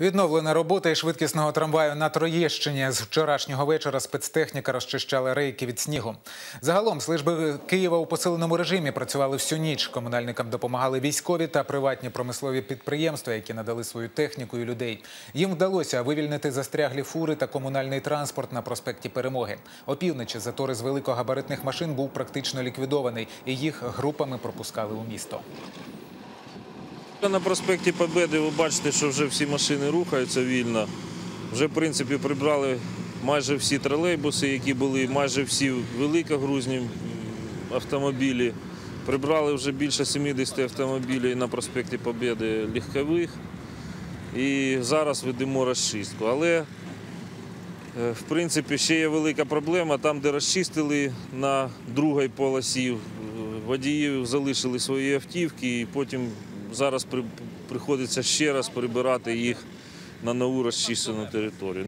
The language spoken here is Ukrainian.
Відновлена робота і швидкісного трамваю на Троєщині. З вчорашнього вечора спецтехніка розчищала рейки від снігу. Загалом служби Києва у посиленому режимі працювали всю ніч. Комунальникам допомагали військові та приватні промислові підприємства, які надали свою техніку і людей. Їм вдалося вивільнити застряглі фури та комунальний транспорт на проспекті Перемоги. Опівночі затори з великогабаритних машин був практично ліквідований, і їх групами пропускали у місто. На проспекті Побєди ви бачите, що вже всі машини рухаються вільно. Вже, в принципі, прибрали майже всі тролейбуси, які були, майже всі великогрузні автомобілі. Прибрали вже більше 70 автомобілів на проспекті Побєди легкових. І зараз ведемо розчистку. Але, е, в принципі, ще є велика проблема. Там, де розчистили на другій полосі, е, водіїв залишили свої автівки і потім зараз при- приходиться ще раз прибирати їх на нову розчищену територію.